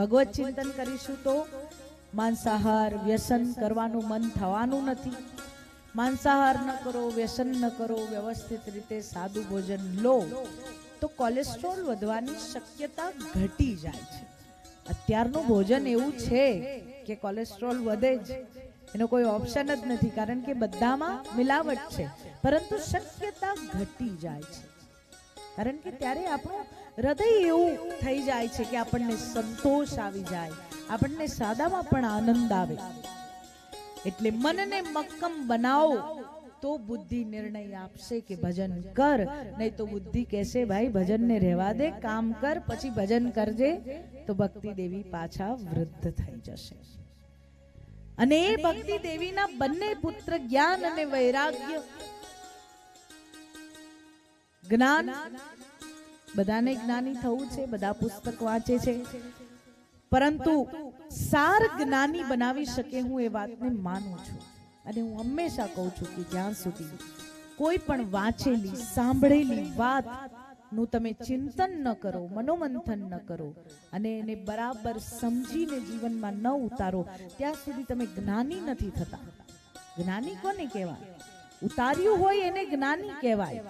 ભગવત ચિંતન કરીશું તો માંસાહાર વ્યસન કરવાનું મન થવાનું નથી. માંસાહાર ન કરો, વ્યસન ન કરો, વ્યવસ્થિત રીતે સાદું ભોજન લો, તો કોલેસ્ટ્રોલ વધવાની શક્યતા ઘટી જાય છે. અત્યારનું ભોજન એવું છે કે કોલેસ્ટ્રોલ વધે જ. એનો કોઈ ઓપ્શન જ નથી, કારણ કે બધામાં મિલાવટ છે, પરંતુ શક્યતા ઘટી જાય છે. કારણ કે ત્યારે આપણું હૃદય એવું થઈ જાય છે કે આપણને સંતોષ આવી જાય, આપણને સાદામાં પણ આનંદ આવે. એટલે મનને મક્કમ બનાવો તો બુદ્ધિ નિર્ણય આપશે કે ભજન કર, નહીં તો બુદ્ધિ કહેશે, ભાઈ, ભજનને રહેવા દે, કામ કર, પછી ભજન કરજે. તો ભક્તિ દેવી પાછા વૃદ્ધ થઈ જશે. અને એ ભક્તિ દેવીના બંને પુત્ર જ્ઞાન અને વૈરાગ્ય જ્ઞાન બધાને જ્ઞાની થવું છે, બધા પુસ્તક વાંચે છે. પરંતુ સાર જ્ઞાની બનાવી શકે હું એ વાતને માનું છું. અને હું હંમેશા કહું છું કે જ્યાં સુધી કોઈ પણ વાંચેલી, સાંભળેલી વાતનું તમે ચિંતન ન કરો, મનોમંથન ન કરો, અને એને બરાબર સમજીને જીવનમાં ન ઉતારો, ત્યાં સુધી તમે જ્ઞાની નથી થતા. જ્ઞાની કોને કહેવાય? ઉતાર્યું હોય એને જ્ઞાની કહેવાય.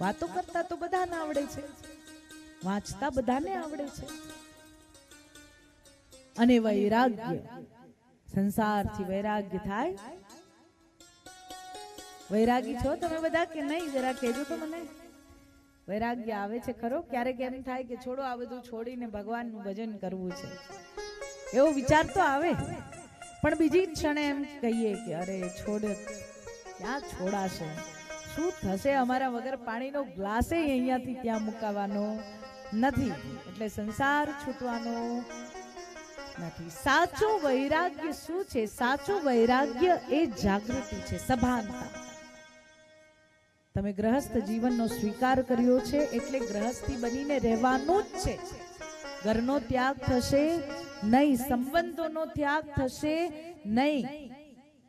વાતો કરતા તો બધાને આવડે છે. વાંચતા બધાને આવડે છે. અને વૈરાગ્ય, સંસારથી વૈરાગ્ય થાય. વૈરાગી છો તમે બધા કે નહીં? જરા કહેજો તો મને. વૈરાગ્ય આવે છે ખરો? ક્યારેક એમ થાય કે છોડો, આ બધું છોડીને ભગવાનનું ભજન કરવું છે. એવો વિચાર તો આવે. પણ બીજી ક્ષણે એમ કહીએ કે અરે છોડ, ક્યાં છોડાશે? શું થશે અમારા વગર પાણીનો ગ્લાસે અહીંયાથી ત્યાં મુકાવાનો નથી? એટલે સંસાર છૂટવાનો નથી. સાચો વૈરાગ્ય શું છે? સાચો વૈરાગ્ય એ જાગૃતિ છે, સભાનતા. તમે ગ્રહસ્થ જીવનનો સ્વીકાર કર્યો છે એટલે ગ્રહસ્થી બનીને રહેવાનું જ છે. ઘરનો ત્યાગ થશે નહીં, સંબંધોનો ત્યાગ થશે નહીં.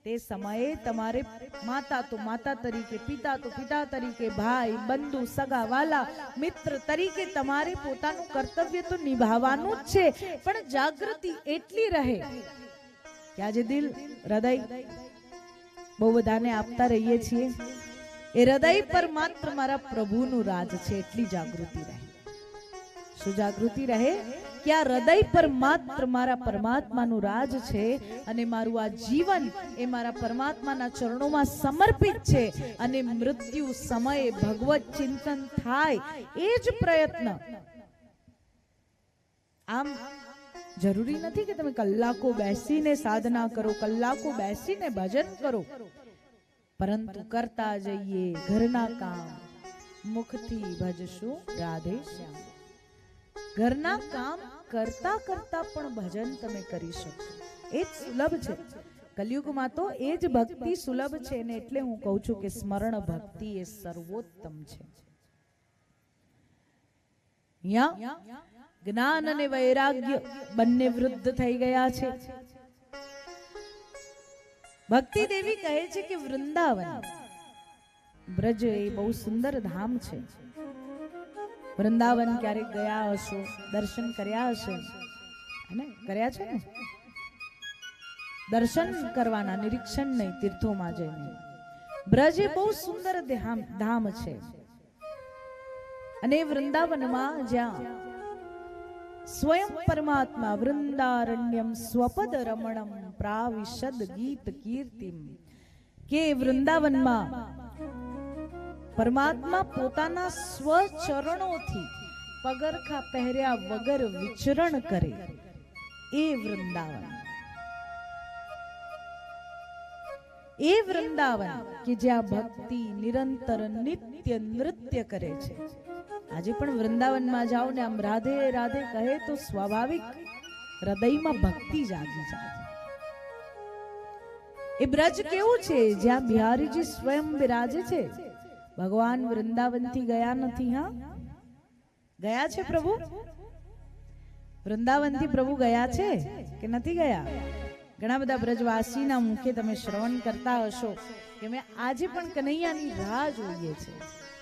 તે સમયે તમારે માતા તો માતા તરીકે, પિતા તો પિતા તરીકે, ભાઈ, બંધુ, સગા, વાલા, મિત્ર તરીકે તમારે પોતાનું કર્તવ્ય તો નિભાવવાનું જ છે. પણ જાગૃતિ એટલી રહે કે આજે દિલ, હૃદય બહુ બધાને આપતા રહીએ છીએ. એ હૃદય પર માત્ર મારા પ્રભુનું રાજ છે, એટલી જાગૃતિ રહે. શું જાગૃતિ રહે? કે આ હૃદય પર માત્ર મારા પરમાત્માનું રાજ છે અને મારું આ જીવન એ મારા પરમાત્માના ચરણોમાં સમર્પિત છે અને મૃત્યુ સમયે ભગવત ચિંતન થાય એ જ પ્રયત્ન. આમ જરૂરી નથી કે તમે કલાકો બેસીને સાધના કરો, કલાકો બેસીને ભજન કરો. પરંતુ કરતા જઈએ ઘરના કામ. મુખથી ભજશું રાધે શ્યામ. ઘરના કામ કરતા કરતા પણ ભજન તમે કરી શકશો. એ જ સુલભ છે. કલયુગમાં તો એ જ ભક્તિ સુલભ છે ને એટલે હું કહું છું કે સ્મરણ ભક્તિ એ સર્વોત્તમ છે. જ્ઞાન અને વૈરાગ્ય બંને વૃદ્ધ થઈ ગયા છે. ભક્તિ દેવી કહે છે કે વૃંદાવન. બ્રજ એ બહુ સુંદર ધામ છે. વૃંદાવન ક્યારેક ગયા હશો, દર્શન કર્યા હશે? હે કર્યા છે ને? દર્શન કરવાના, નિરીક્ષણ નહીં, તીર્થોમાં જઈને. બ્રજ એ બહુ સુંદર ધામ છે. અને વૃંદાવનમાં જ્યાં સ્વયં પરમાત્મા વૃંદારણ્યમ સ્વપદ રમણમ પ્રાવિશદ ગીત કીર્તિમ. કે વૃંદાવનમાં પરમાત્મા પોતાના સ્વચરણોથી પગરખા પહેર્યા વગર વિચરણ કરે. એ વૃંદાવન. એ વૃંદાવન કે જ્યાં ભક્તિ નિરંતર નિત્ય નૃત્ય કરે છે. આજે પણ વૃંદાવનમાં જાઓ ને આમ રાધે રાધે કહે તો સ્વાભાવિક હૃદયમાં ભક્તિ જાગી જાય. એ બ્રજ કેવું છે? જ્યાં બિહારીજી સ્વયં બિરાજે છે. ભગવાન વૃંદાવનથી ગયા નથી, હા? ગયા છે પ્રભુ? વૃંદાવનથી પ્રભુ ગયા છે કે નથી ગયા? ઘણા બધા બ્રજવાસીના મુખે તમે શ્રવણ કરતા હશો કે મેં આજે પણ કનૈયાની રાહ જોઈએ છે.